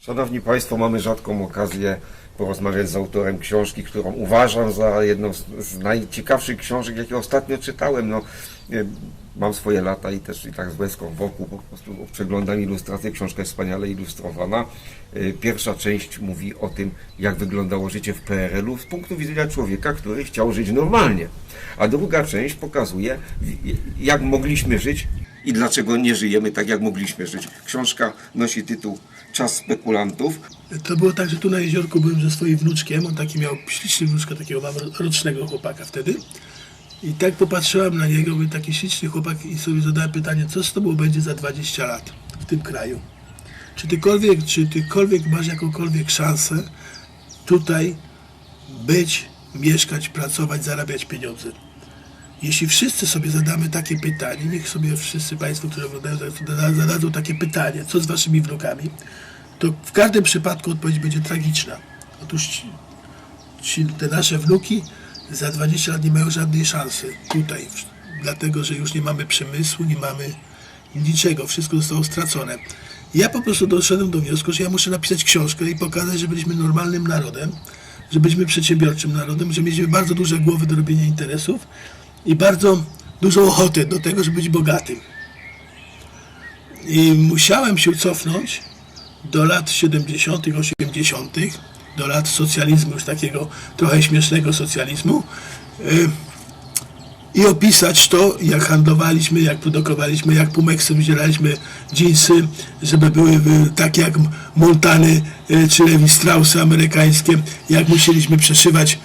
Szanowni Państwo, mamy rzadką okazję porozmawiać z autorem książki, którą uważam za jedną z, najciekawszych książek, jakie ostatnio czytałem. No, e, mam swoje lata i też i tak z łezką wokół po prostu przeglądam ilustrację. Książka jest wspaniale ilustrowana. E, Pierwsza część mówi o tym, jak wyglądało życie w PRL-u z punktu widzenia człowieka, który chciał żyć normalnie. A druga część pokazuje, w- jak mogliśmy żyć i dlaczego nie żyjemy tak, jak mogliśmy żyć. Książka nosi tytuł Czas spekulantów. To było tak, że tu na jeziorku byłem ze swoim wnuczkiem. On taki miał śliczny wnuczka, takiego mam rocznego chłopaka wtedy. I tak popatrzyłem na niego, był taki śliczny chłopak i sobie zadałem pytanie, co z tobą będzie za 20 lat w tym kraju? Czy tykolwiek, czy tykolwiek masz jakąkolwiek szansę tutaj być, mieszkać, pracować, zarabiać pieniądze? Jeśli wszyscy sobie zadamy takie pytanie, niech sobie wszyscy Państwo, którzy oglądają, zada- zadadzą takie pytanie, co z Waszymi wnukami, to w każdym przypadku odpowiedź będzie tragiczna. Otóż ci, te nasze wnuki za 20 lat nie mają żadnej szansy tutaj, dlatego że już nie mamy przemysłu, nie mamy niczego, wszystko zostało stracone. Ja po prostu doszedłem do wniosku, że ja muszę napisać książkę i pokazać, że byliśmy normalnym narodem, że byliśmy przedsiębiorczym narodem, że mieliśmy bardzo duże głowy do robienia interesów i bardzo dużą ochotę do tego, żeby być bogatym. I musiałem się cofnąć do lat 70., 80., do lat socjalizmu, już takiego trochę śmiesznego socjalizmu. y, I opisać to, jak handlowaliśmy, jak produkowaliśmy, jak pumeksem wydzieraliśmy dżinsy, żeby były y, takie jak Montany y, czy Levi Straussy amerykańskie, jak musieliśmy przeszywać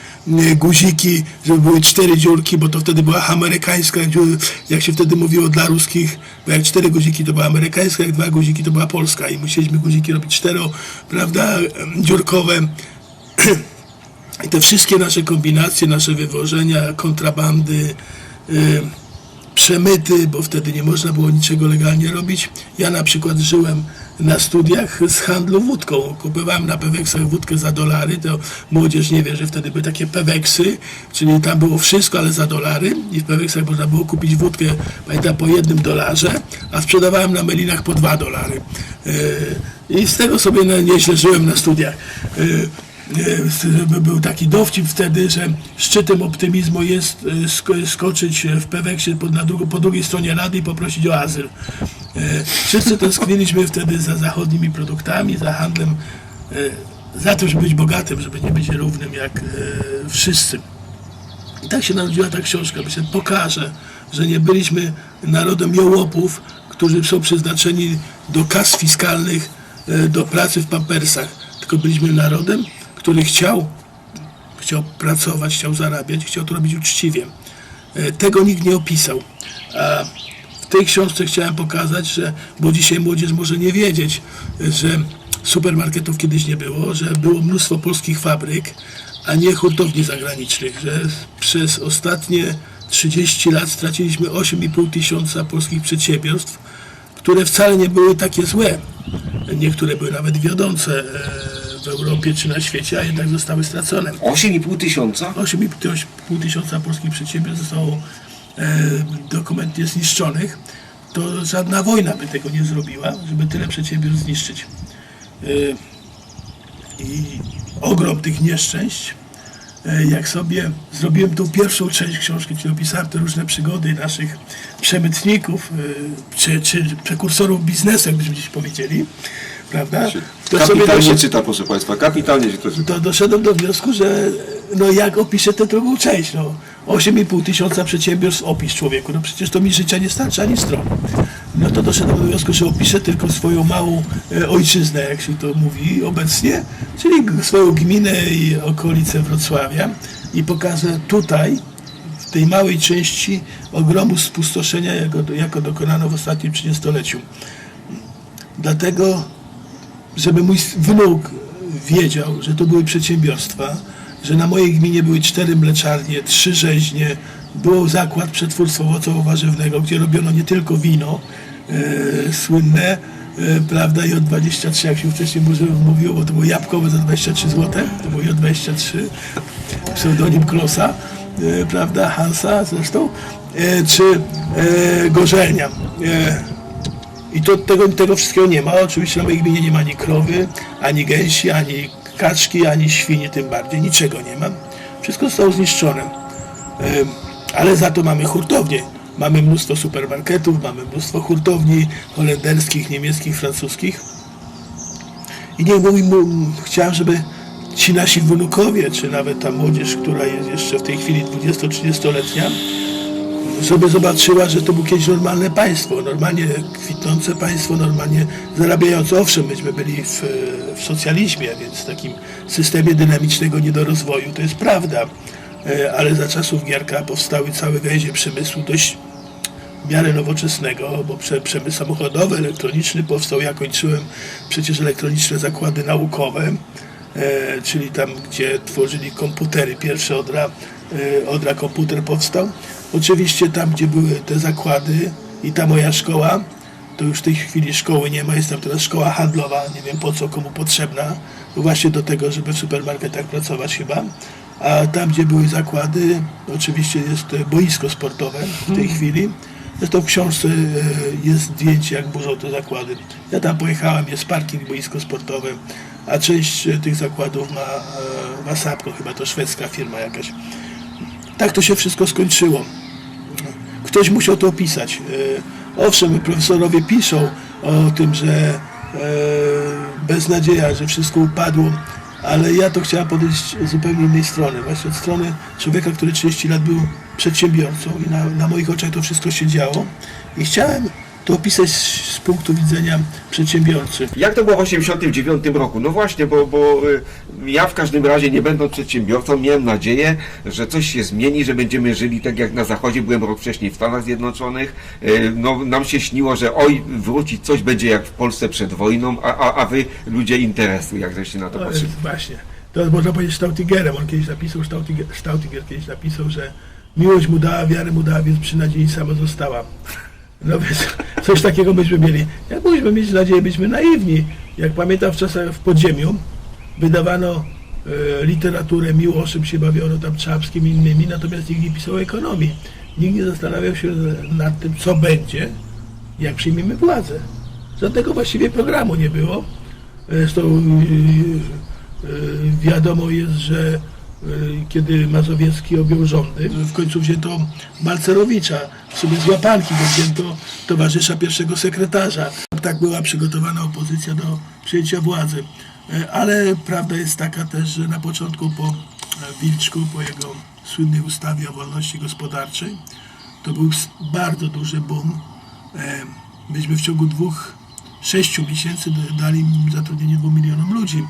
guziki, żeby były cztery dziurki, bo to wtedy była amerykańska, jak się wtedy mówiło dla ruskich, bo jak cztery guziki to była amerykańska, jak dwa guziki to była polska i musieliśmy guziki robić cztero, prawda, dziurkowe. I te wszystkie nasze kombinacje, nasze wywożenia, kontrabandy, y, przemyty, bo wtedy nie można było niczego legalnie robić. Ja na przykład żyłem na studiach z handlu wódką. Kupowałem na Peweksach wódkę za dolary, to młodzież nie wie, że wtedy były takie Peweksy, czyli tam było wszystko, ale za dolary i w Peweksach można było kupić wódkę, pamiętam, po jednym dolarze, a sprzedawałem na Melinach po dwa dolary. Y, I z tego sobie nieźle żyłem na studiach. E, był taki dowcip wtedy, że szczytem optymizmu jest e, sko- skoczyć w Peweksie po, drugiej stronie rady i poprosić o azyl. E, Wszyscy tęskniliśmy wtedy za zachodnimi produktami, za handlem, za tym, żeby być bogatym, żeby nie być równym jak wszyscy. I tak się narodziła ta książka. Myślę, pokażę, że nie byliśmy narodem jołopów, którzy są przeznaczeni do kas fiskalnych, do pracy w pampersach, tylko byliśmy narodem, który chciał, chciał pracować, chciał zarabiać, chciał to robić uczciwie. E, Tego nikt nie opisał. A w tej książce chciałem pokazać, że, bo dzisiaj młodzież może nie wiedzieć, że supermarketów kiedyś nie było, że było mnóstwo polskich fabryk, a nie hurtowni zagranicznych, że przez ostatnie 30 lat straciliśmy 8,5 tysiąca polskich przedsiębiorstw, które wcale nie były takie złe. Niektóre były nawet wiodące e, w Europie czy na świecie, a jednak zostały stracone. 8,5 tysiąca? 8,5 tysiąca polskich przedsiębiorstw zostało e, dokumentnie zniszczonych, to żadna wojna by tego nie zrobiła, żeby tyle przedsiębiorstw zniszczyć. E, I ogrom tych nieszczęść, e, jak sobie zrobiłem tą pierwszą część książki, czyli opisałem te różne przygody naszych przemytników, e, czy, czy prekursorów biznesu, jakbyśmy dziś powiedzieli, prawda? To sobie Kapitalnie doszedł- czyta, proszę Państwa, kapitalnie się to czyta. to doszedłem do wniosku, że no jak opiszę tę drugą część, no 8,5 tysiąca przedsiębiorstw opisz człowieku, no przecież to mi życia nie starczy ani stron. No to doszedłem do wniosku, że opiszę tylko swoją małą e, ojczyznę, jak się to mówi obecnie, czyli swoją gminę i okolice Wrocławia i pokażę tutaj, w tej małej części ogromu spustoszenia, jako, jako dokonano w ostatnim 30-leciu. Dlatego żeby mój wnuk wiedział, że to były przedsiębiorstwa, że na mojej gminie były cztery mleczarnie, trzy rzeźnie, był zakład przetwórstwa owocowo-warzywnego, gdzie robiono nie tylko wino e, słynne, e, prawda, i od 23, jak się wcześniej mówiło, bo to było jabłkowe za 23 zł, to było J23, pseudonim Klosa, e, prawda, Hansa zresztą, e, czy e, Gorzelnia. E, I to, tego, tego wszystkiego nie ma. Oczywiście na mojej gminie nie ma ani krowy, ani gęsi, ani kaczki, ani świni tym bardziej. Niczego nie ma. Wszystko zostało zniszczone. Ale za to mamy hurtownie. Mamy mnóstwo supermarketów, mamy mnóstwo hurtowni holenderskich, niemieckich, francuskich. I nie mówi mu, chciałem, żeby ci nasi wnukowie, czy nawet ta młodzież, która jest jeszcze w tej chwili 20-30-letnia, sobie zobaczyła, że to było kiedyś normalne państwo, normalnie kwitnące państwo, normalnie zarabiające. Owszem, myśmy byli w, w socjalizmie, więc w takim systemie dynamicznego niedorozwoju, to jest prawda. E, Ale za czasów Gierka powstały całe gałęzie przemysłu dość w miarę nowoczesnego, bo prze, przemysł samochodowy, elektroniczny powstał. Ja kończyłem przecież elektroniczne zakłady naukowe, e, czyli tam, gdzie tworzyli komputery. Pierwszy Odra, e, Odra komputer powstał. Oczywiście tam, gdzie były te zakłady i ta moja szkoła, to już w tej chwili szkoły nie ma, jest tam teraz szkoła handlowa, nie wiem po co, komu potrzebna, właśnie do tego, żeby w supermarketach pracować chyba. A tam, gdzie były zakłady, oczywiście jest e, boisko sportowe w tej chwili. Zresztą w książce e, jest zdjęcie, jak burzą te zakłady. Ja tam pojechałem, jest parking, boisko sportowe, a część e, tych zakładów ma, e, ma Sapko, chyba to szwedzka firma jakaś. Tak to się wszystko skończyło ktoś musiał to opisać. E, Owszem, profesorowie piszą o tym, że e, beznadzieja, że wszystko upadło, ale ja to chciałem podejść z zupełnie innej strony. Właśnie od strony człowieka, który 30 lat był przedsiębiorcą i na, na moich oczach to wszystko się działo. I chciałem to opisać z punktu widzenia przedsiębiorcy. Jak to było w 1989 roku? No właśnie, bo, bo y, ja w każdym razie, nie będąc przedsiębiorcą, miałem nadzieję, że coś się zmieni, że będziemy żyli tak jak na Zachodzie. Byłem rok wcześniej w Stanach Zjednoczonych. Y, No, nam się śniło, że oj, wrócić coś będzie jak w Polsce przed wojną, a, a, a wy ludzie interesu, jak żeście na to patrzyli. jest właśnie. To można powiedzieć Stautingerem. On kiedyś napisał, Stautinger, Stautinger kiedyś napisał, że miłość mu dała, wiarę mu dała, więc przy nadziei sama została. No więc coś takiego byśmy mieli. Jak mogliśmy mieć nadzieję, byśmy naiwni. Jak pamiętam w czasach w podziemiu wydawano e, literaturę Miłoszem się bawiono tam Czapskim innymi, natomiast nikt nie pisał o ekonomii. Nikt nie zastanawiał się nad tym, co będzie, jak przyjmiemy władzę. Żadnego właściwie programu nie było. Zresztą yy, yy, wiadomo jest, że kiedy Mazowiecki objął rządy, w końcu wzięto Balcerowicza, w sumie z łapanki go wzięto towarzysza pierwszego sekretarza. Tak była przygotowana opozycja do przejęcia władzy. Yy, Ale prawda jest taka też, że na początku po e, Wilczku, po jego słynnej ustawie o wolności gospodarczej, to był bardzo duży boom. E, Myśmy w ciągu dwóch, sześciu miesięcy dali zatrudnienie dwóm milionom ludzi.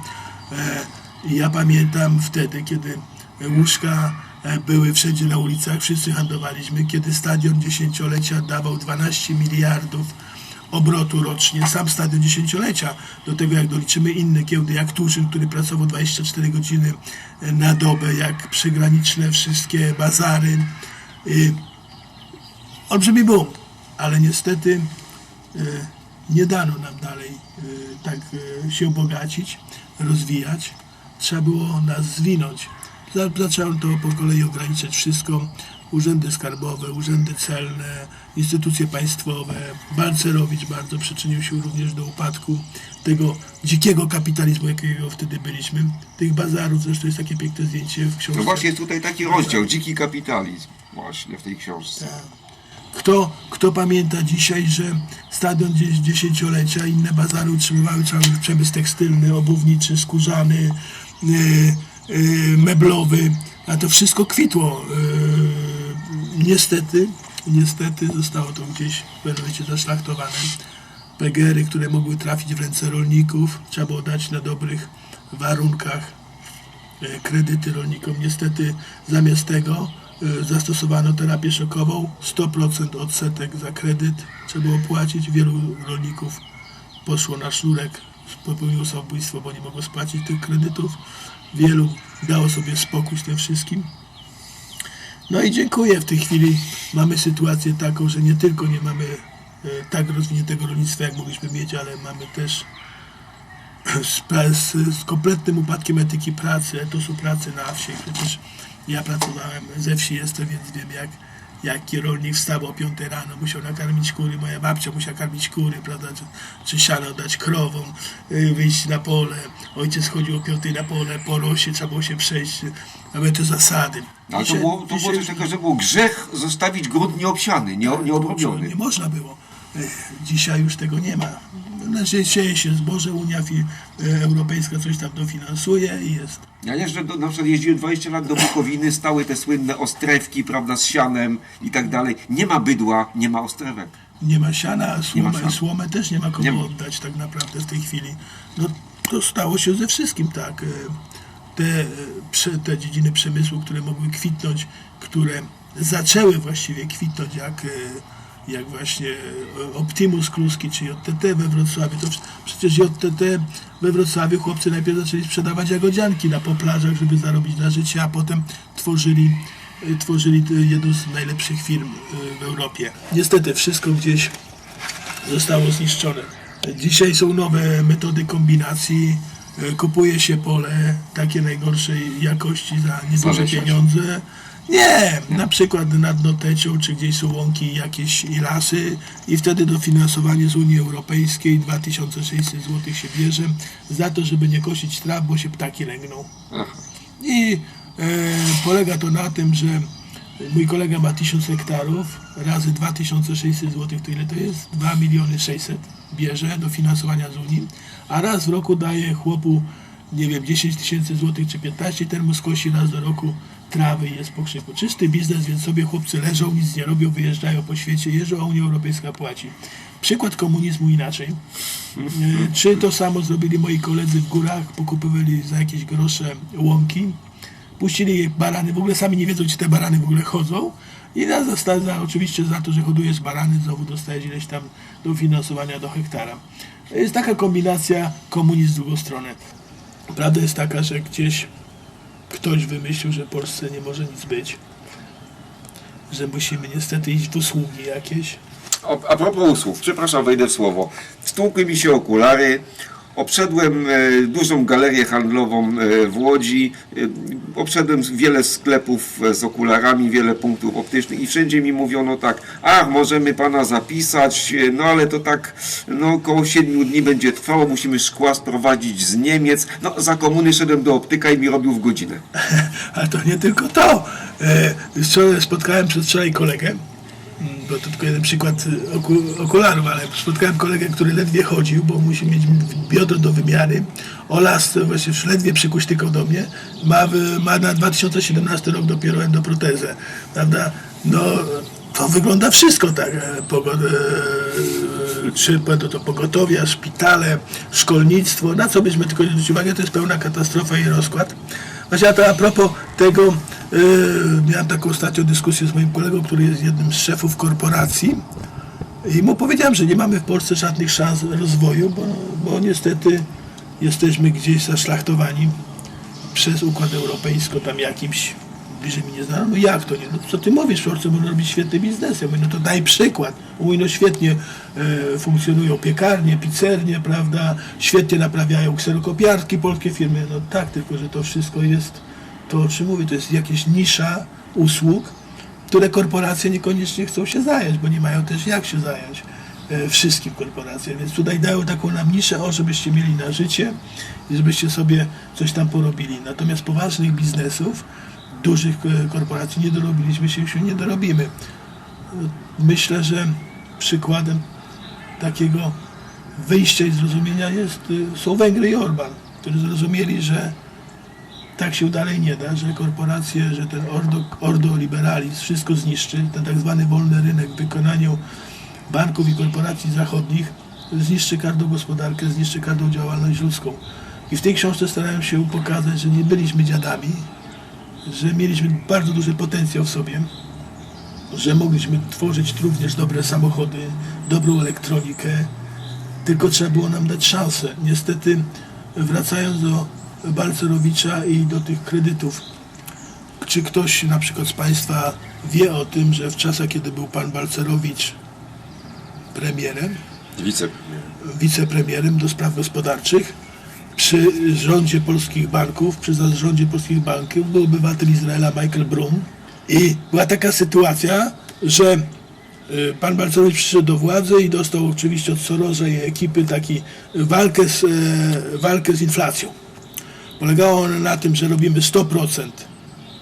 Ja pamiętam wtedy, kiedy łóżka e, były wszędzie na ulicach, wszyscy handlowaliśmy, kiedy stadion dziesięciolecia dawał 12 miliardów obrotu rocznie, sam stadion dziesięciolecia, do tego jak doliczymy inne kiełdy, jak Tuszyn, który pracował 24 godziny e, na dobę, jak przygraniczne wszystkie bazary. Olbrzymi boom, ale niestety e, nie dano nam dalej tak się bogacić, rozwijać. Trzeba było nas zwinąć. Za- Zacząłem to po kolei ograniczać wszystko. Urzędy skarbowe, urzędy celne, instytucje państwowe. Balcerowicz bardzo przyczynił się również do upadku tego dzikiego kapitalizmu, jakiego wtedy byliśmy. Tych bazarów, zresztą jest takie piękne zdjęcie w książce. No właśnie jest tutaj taki rozdział, dziki kapitalizm, właśnie w tej książce. Kto, kto pamięta dzisiaj, że stadion dzie- dziesięciolecia, inne bazary utrzymywały cały przemysł tekstylny, obuwniczy, skórzany, meblowy, a to wszystko kwitło. Yy, niestety, niestety zostało to gdzieś w pewnym zaszlachtowane. Które mogły trafić w ręce rolników, trzeba było dać na dobrych warunkach kredyty rolnikom. Niestety zamiast tego zastosowano terapię szokową, 100% odsetek za kredyt trzeba było płacić. Wielu rolników poszło na sznurek, popełniło samobójstwo, bo nie mogło spłacić tych kredytów. Wielu dało sobie spokój z tym wszystkim. No i dziękuję. W tej chwili mamy sytuację taką, że nie tylko nie mamy e, tak rozwiniętego rolnictwa, jak mogliśmy mieć, ale mamy też z, z, z kompletnym upadkiem etyki pracy, etosu pracy na wsi. Przecież ja pracowałem, ze wsi jestem, więc wiem jak, jaki rolnik wstał o 5 rano, musiał nakarmić kury, moja babcia musiała karmić kury, prawda, czy, czy siano dać krowom, y, wyjść na pole, ojciec chodził o 5 na pole, po rosie trzeba było się przejść, nawet te zasady. Ale to Dzisiaj- było, to było coś takiego, że było grzech zostawić grunt nieobsiany, nie, nieobrobiony. nie można było. Dzisiaj już tego nie ma. Znaczy, sieje się zboże, Unia Europejska coś tam dofinansuje i jest. Ja jeżdżę, do, na przykład jeździłem 20 lat do Bukowiny, stały te słynne ostrewki, prawda, z sianem i tak dalej. Nie ma bydła, nie ma ostrewek. Nie ma siana, a słoma siana. słomę też nie ma komu Nie ma. oddać tak naprawdę w tej chwili. No to stało się ze wszystkim tak. E, Te, e, te dziedziny przemysłu, które mogły kwitnąć, które zaczęły właściwie kwitnąć jak, e, jak właśnie e, Optimus Kluski czy JTT we Wrocławiu. To przecież JTT we Wrocławiu chłopcy najpierw zaczęli sprzedawać jagodzianki na poplażach, żeby zarobić na życie, a potem tworzyli e, tworzyli e, jedną z najlepszych firm w Europie. Niestety wszystko gdzieś zostało zniszczone. Dzisiaj są nowe metody kombinacji. Kupuje się pole takie najgorszej jakości za nieduże pieniądze. Nie, na przykład nad Notecią, czy gdzieś są łąki jakieś i lasy i wtedy dofinansowanie z Unii Europejskiej 2600 zł się bierze za to, żeby nie kosić traw, bo się ptaki lęgną. I e, polega to na tym, że mój kolega ma 1000 hektarów, razy 2600 zł, to ile to jest? 2 miliony 600 bierze do finansowania z Unii, a raz w roku daje chłopu, nie wiem, 10 tysięcy złotych czy 15, ten mu skosi raz do roku trawy jest po krzyku. Czysty biznes, więc sobie chłopcy leżą, nic nie robią, wyjeżdżają po świecie, jeżdżą, a Unia Europejska płaci. Przykład komunizmu inaczej. E, Czy to samo zrobili moi koledzy w górach, pokupywali za jakieś grosze łąki, puścili je barany, w ogóle sami nie wiedzą, gdzie te barany w ogóle chodzą i nas zasadza oczywiście za to, że hodujesz barany, znowu dostajesz ileś tam dofinansowania do hektara. Jest taka kombinacja komunizm z drugą stronę. Prawda jest taka, że gdzieś ktoś wymyślił, że Polsce nie może nic być, że musimy niestety iść w usługi jakieś, A, a propos usług, przepraszam, wejdę w słowo. Stłukły mi się okulary. Obszedłem e, dużą galerię handlową e, w Łodzi. E, obszedłem wiele sklepów z okularami, wiele punktów optycznych i wszędzie mi mówiono tak, ach, możemy pana zapisać, no ale to tak, no około 7 dni będzie trwało, musimy szkła sprowadzić z Niemiec. No za komuny szedłem do optyka i mi robił w godzinę. Ale to nie tylko to. Wczoraj spotkałem przedwczoraj kolegę, bo to tylko jeden przykład e, oku, okularów, ale spotkałem kolegę, który ledwie chodził, bo musi mieć biodro do wymiary. O lasce właśnie już ledwie przykuśtykał do mnie. Ma, w- ma na 2017 rok dopiero endoprotezę. Prawda? No, to wygląda wszystko tak. e, Pogod, e, czy będą to pogotowia, szpitale, szkolnictwo, na co byśmy tylko nie zwrócili uwagę, to jest pełna katastrofa i rozkład. Właśnie a to a propos tego, yy, miałem taką ostatnią dyskusję z moim kolegą, który jest jednym z szefów korporacji i mu powiedziałem, że nie mamy w Polsce żadnych szans rozwoju, bo, bo niestety jesteśmy gdzieś zaszlachtowani przez Układ Europejski, tam jakimś bliżej mi nie znano. No jak to nie? No co ty mówisz? Polsce można robić świetny biznes. Ja mówię, no to daj przykład. Mówi, no świetnie e, funkcjonują piekarnie, pizzernie, prawda? Świetnie naprawiają kserokopiarki polskie firmy. No tak, tylko że to wszystko jest to, o czym mówię, to jest jakaś nisza usług, które korporacje niekoniecznie chcą się zająć, bo nie mają też jak się zająć e, wszystkim korporacjom. Więc tutaj dają taką nam niszę, o, żebyście mieli na życie i żebyście sobie coś tam porobili. Natomiast poważnych biznesów, dużych e, korporacji nie dorobiliśmy się, już nie dorobimy. Myślę, że przykładem takiego wyjścia i zrozumienia jest, e, są Węgry i Orban, którzy zrozumieli, że tak się dalej nie da, że korporacje, że ten ordo, ordo liberalizm wszystko zniszczy, ten tak zwany wolny rynek w wykonaniu banków i korporacji zachodnich zniszczy każdą gospodarkę, zniszczy każdą działalność ludzką. I w tej książce starałem się pokazać, że nie byliśmy dziadami, że mieliśmy bardzo duży potencjał w sobie, że mogliśmy tworzyć również dobre samochody, dobrą elektronikę, tylko trzeba było nam dać szansę. Niestety, wracając do Balcerowicza i do tych kredytów, czy ktoś na przykład z Państwa wie o tym, że w czasach, kiedy był Pan Balcerowicz premierem, Wice. wicepremierem do spraw gospodarczych, przy rządzie polskich banków, przy zarządzie polskich banków był obywatel Izraela Michael Brum i była taka sytuacja, że y, pan Balcerowicz przyszedł do władzy i dostał oczywiście od Sorosa i ekipy taki walkę z, e, walkę z inflacją. Polegało ona na tym, że robimy 100%,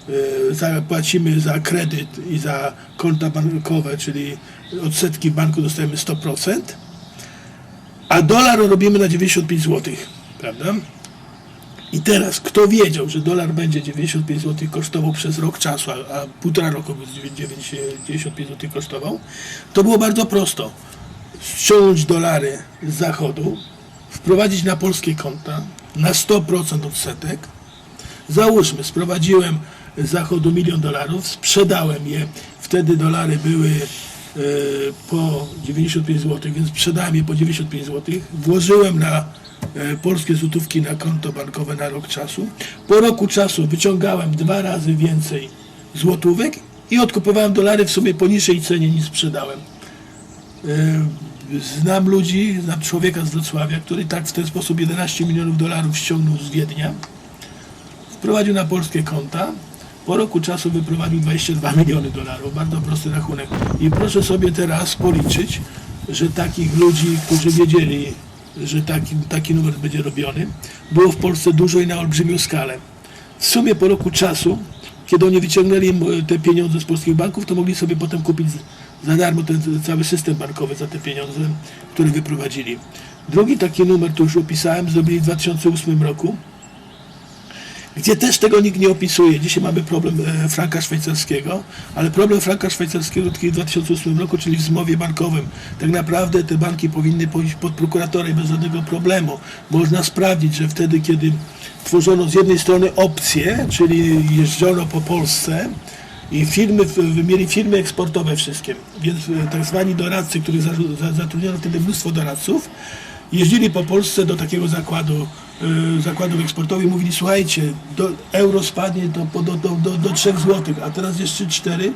y, płacimy za kredyt i za konta bankowe, czyli odsetki banku dostajemy 100%, a dolar robimy na 95 zł, prawda? I teraz, kto wiedział, że dolar będzie 95 zł kosztował przez rok czasu, a, a półtora roku by 95 zł kosztował, to było bardzo prosto. Ściągnąć dolary z zachodu, wprowadzić na polskie konta na 100% odsetek. Załóżmy, sprowadziłem z zachodu milion dolarów, sprzedałem je, wtedy dolary były e, po 95 zł, więc sprzedałem je po 95 zł, włożyłem na polskie złotówki na konto bankowe na rok czasu. Po roku czasu wyciągałem dwa razy więcej złotówek i odkupowałem dolary w sumie po niższej cenie niż sprzedałem. E, Znam ludzi, znam człowieka z Wrocławia, który tak w ten sposób 11 milionów dolarów ściągnął z Wiednia, wprowadził na polskie konta, po roku czasu wyprowadził 22 miliony dolarów, bardzo prosty rachunek. I proszę sobie teraz policzyć, że takich ludzi, którzy wiedzieli, że taki, taki numer będzie robiony, było w Polsce dużo i na olbrzymią skalę. W sumie po roku czasu, kiedy oni wyciągnęli te pieniądze z polskich banków, to mogli sobie potem kupić za darmo ten cały system bankowy za te pieniądze, które wyprowadzili. Drugi taki numer, to już opisałem, zrobili w 2008 roku gdzie też tego nikt nie opisuje. Dzisiaj mamy problem e, franka szwajcarskiego, ale problem franka szwajcarskiego w 2008 roku, czyli w zmowie bankowym. Tak naprawdę te banki powinny pójść pod prokuratora i bez żadnego problemu. Można sprawdzić, że wtedy, kiedy tworzono z jednej strony opcje, czyli jeżdżono po Polsce, i firmy, mieli firmy eksportowe wszystkie, więc e, tak zwani doradcy, których za- za- zatrudniono wtedy mnóstwo doradców, jeździli po Polsce do takiego zakładu, y, zakładów eksportowych i mówili, słuchajcie, do, euro spadnie do, do, do, do, do 3 zł, a teraz jest 3,4 y,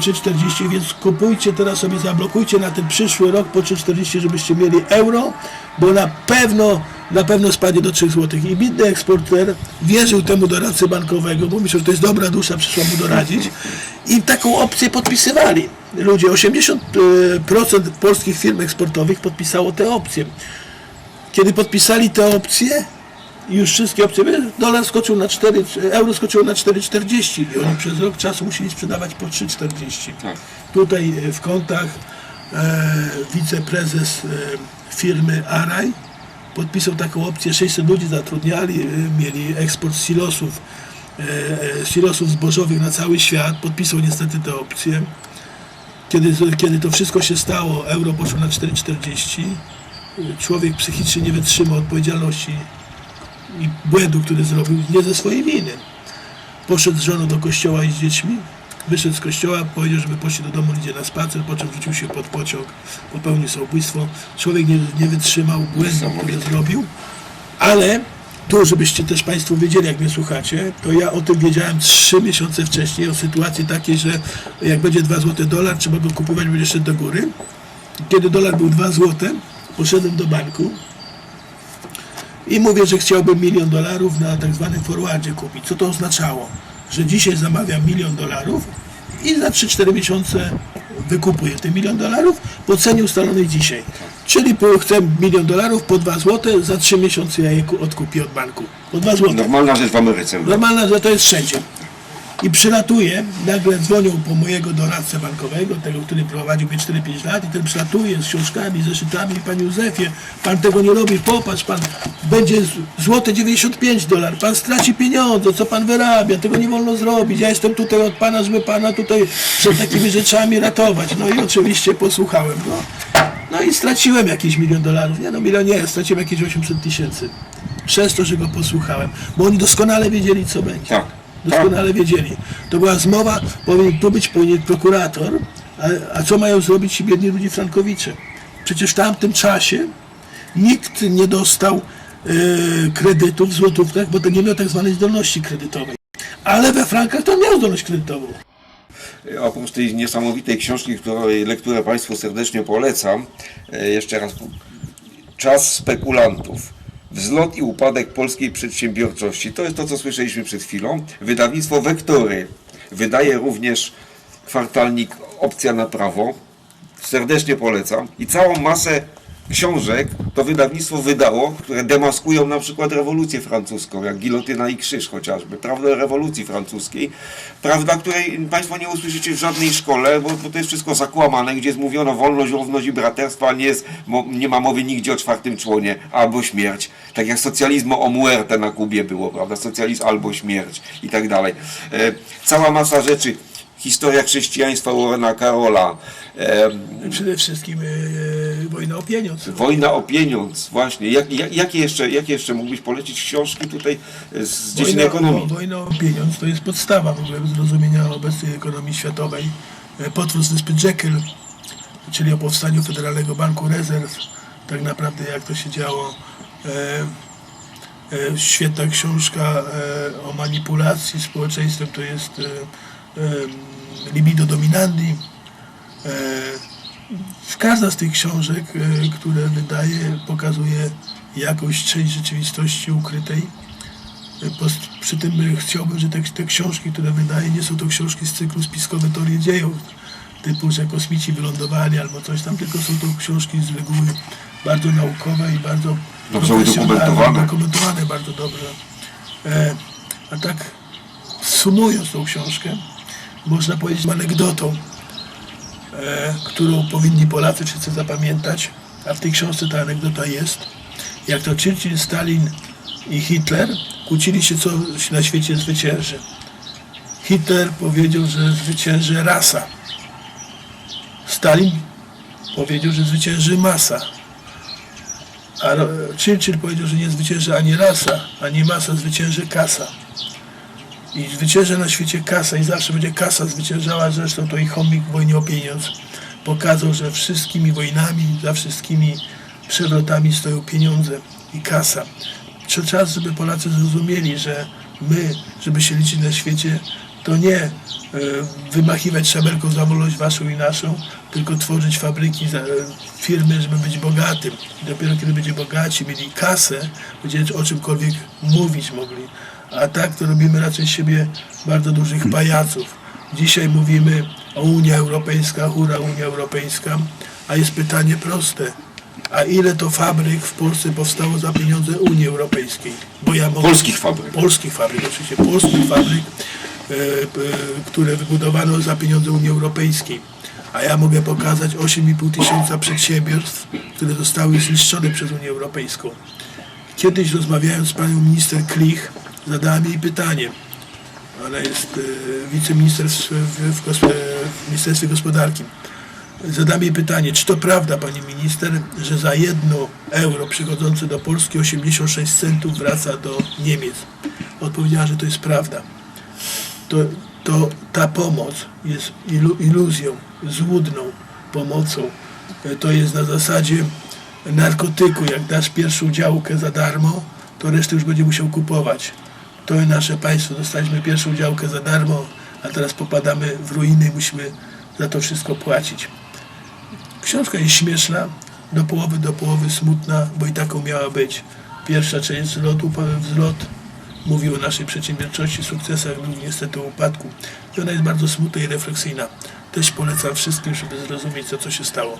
czy 40, więc kupujcie teraz sobie, zablokujcie na ten przyszły rok po 3,40, żebyście mieli euro, bo na pewno, na pewno spadnie do 3 zł. I bidny eksporter wierzył temu doradcy bankowego, bo myślał, że to jest dobra dusza, przyszła mu doradzić i taką opcję podpisywali. Ludzie, 80% polskich firm eksportowych podpisało te opcje. Kiedy podpisali te opcje, już wszystkie opcje, dolar skoczył na 4, euro skoczyło na 4,40 i oni przez rok czasu musieli sprzedawać po 3,40. Tak. Tutaj e, w kontach e, wiceprezes e, firmy Araj podpisał taką opcję, 600 ludzi zatrudniali, e, mieli eksport silosów, e, e, silosów zbożowych na cały świat, podpisał niestety tę opcję. Kiedy, kiedy to wszystko się stało, euro poszło na 4,40, człowiek psychicznie nie wytrzymał odpowiedzialności i błędu, który zrobił, nie ze swojej winy. Poszedł z żoną do kościoła i z dziećmi, wyszedł z kościoła, powiedział, żeby poszli do domu, idzie na spacer, po czym rzucił się pod pociąg, popełnił samobójstwo. Człowiek nie, nie wytrzymał błędu, który zrobił, ale tu, żebyście też Państwo wiedzieli, jak mnie słuchacie, to ja o tym wiedziałem trzy miesiące wcześniej, o sytuacji takiej, że jak będzie 2 zł dolar, trzeba go kupować, będzie szedł do góry. Kiedy dolar był 2 zł, poszedłem do banku i mówię, że chciałbym milion dolarów na tak zwanym forwardzie kupić. Co to oznaczało? Że dzisiaj zamawiam milion dolarów i za 3-4 miesiące wykupuję ten milion dolarów po cenie ustalonej dzisiaj. Czyli po, chcę milion dolarów po 2 zł, za 3 miesiące ja je ku- odkupię od banku. Po 2 zł. Normalna rzecz w Ameryce. Normalna, że to jest wszędzie. I przylatuje, nagle dzwonią po mojego doradcę bankowego, tego, który prowadził mnie 4-5 lat i ten przylatuje z książkami, zeszytami, panie Józefie, pan tego nie robi, popatrz, pan będzie złote 95 dolar, pan straci pieniądze, co pan wyrabia, tego nie wolno zrobić, ja jestem tutaj od pana, żeby pana tutaj przed takimi rzeczami ratować. No i oczywiście posłuchałem go. No i straciłem jakiś milion dolarów, nie no milion nie, straciłem jakieś 800 tysięcy. Przez to, że go posłuchałem, bo oni doskonale wiedzieli, co będzie. Tak. Doskonale wiedzieli. To była zmowa, powinien tu być powinien prokurator, a, a co mają zrobić ci biedni ludzie frankowicze? Przecież w tamtym czasie nikt nie dostał e, kredytów w złotówkach, bo to nie miał tak zwanej zdolności kredytowej. Ale we frankach to miał zdolność kredytową. Oprócz tej niesamowitej książki, której lekturę Państwu serdecznie polecam, e, jeszcze raz, Czas spekulantów. Wzlot i upadek polskiej przedsiębiorczości. To jest to, co słyszeliśmy przed chwilą. Wydawnictwo Wektory wydaje również kwartalnik Opcja na prawo. Serdecznie polecam. I całą masę książek to wydawnictwo wydało, które demaskują na przykład rewolucję francuską, jak Gilotyna i Krzyż chociażby. Prawda rewolucji francuskiej. Prawda, której Państwo nie usłyszycie w żadnej szkole, bo, bo to jest wszystko zakłamane, gdzie jest mówiono wolność, równość i braterstwo, a nie, jest, nie ma mowy nigdzie o czwartym członie, albo śmierć. Tak jak socjalizmu o muerte na Kubie było, prawda? Socjalizm albo śmierć i tak dalej. E, cała masa rzeczy. Historia chrześcijaństwa Warrena Karola. E, Przede wszystkim e, wojna o pieniądz. Wojna o pieniądz, właśnie. Jak, jak, jakie, jeszcze, jakie jeszcze mógłbyś polecić książki tutaj e, z dziedziny ekonomii? wo- Wojna o pieniądz to jest podstawa w ogóle zrozumienia obecnej ekonomii światowej. E, Potwór z wyspy Jekyll, czyli o powstaniu Federalnego Banku Rezerw, tak naprawdę jak to się działo. E, e, Świetna książka e, o manipulacji społeczeństwem to jest e, e, Libido Dominandi. E, Każda z tych książek, e, które wydaje, pokazuje jakąś część rzeczywistości ukrytej. Post- Przy tym chciałbym, że te, te książki, które wydaje, nie są to książki z cyklu spiskowe teorie dziejów, typu, że kosmici wylądowali albo coś tam, tylko są to książki z reguły bardzo naukowe i bardzo Dobrze udokumentowane. udokumentowane bardzo dobrze. E, a tak sumując tą książkę, można powiedzieć anegdotą, e, którą powinni Polacy wszyscy zapamiętać, a w tej książce ta anegdota jest, jak to Churchill, Stalin i Hitler kłócili się, co na świecie zwycięży. Hitler powiedział, że zwycięży rasa. Stalin powiedział, że zwycięży masa. A Churchill powiedział, że nie zwycięży ani rasa, ani masa, zwycięży kasa. I zwycięża na świecie kasa i zawsze będzie kasa zwyciężała, zresztą to i chomik w wojnie o pieniądz pokazał, że wszystkimi wojnami, za wszystkimi przewrotami stoją pieniądze i kasa. Trzeba czas, żeby Polacy zrozumieli, że my, żeby się liczyć na świecie, to nie e, wymachiwać szabelką za wolność waszą i naszą, tylko tworzyć fabryki, e, firmy, żeby być bogatym. I dopiero kiedy będzie bogaci, mieli kasę, będziemy o czymkolwiek mówić mogli. A tak to robimy raczej z siebie bardzo dużych pajaców. Dzisiaj mówimy o Unia Europejska, hura Unia Europejska, a jest pytanie proste. A ile to fabryk w Polsce powstało za pieniądze Unii Europejskiej? Bo ja mogę Polskich fabryk. polskich fabryk, oczywiście polskich fabryk, e, e, które wybudowano za pieniądze Unii Europejskiej. A ja mogę pokazać 8,5 tysiąca przedsiębiorstw, które zostały zniszczone przez Unię Europejską. Kiedyś rozmawiając z panią minister Klich, zadałem jej pytanie. Ona jest e, wiceminister w, w, w Ministerstwie Gospodarki. Zadam jej pytanie, czy to prawda, pani minister, że za jedno euro przychodzące do Polski 86 centów wraca do Niemiec? Odpowiedziała, że to jest prawda. To, to ta pomoc jest ilu, iluzją, złudną pomocą. E, To jest na zasadzie narkotyku. Jak dasz pierwszą działkę za darmo, to resztę już będzie musiał kupować. To nasze państwo. Dostaliśmy pierwszą działkę za darmo, a teraz popadamy w ruiny i musimy za to wszystko płacić. Książka jest śmieszna, do połowy do połowy smutna, bo i taką miała być. Pierwsza część wzlotu, po- wzlot mówi o naszej przedsiębiorczości, sukcesach, lub niestety o upadku. I ona jest bardzo smutna i refleksyjna. Też polecam wszystkim, żeby zrozumieć, co, co się stało.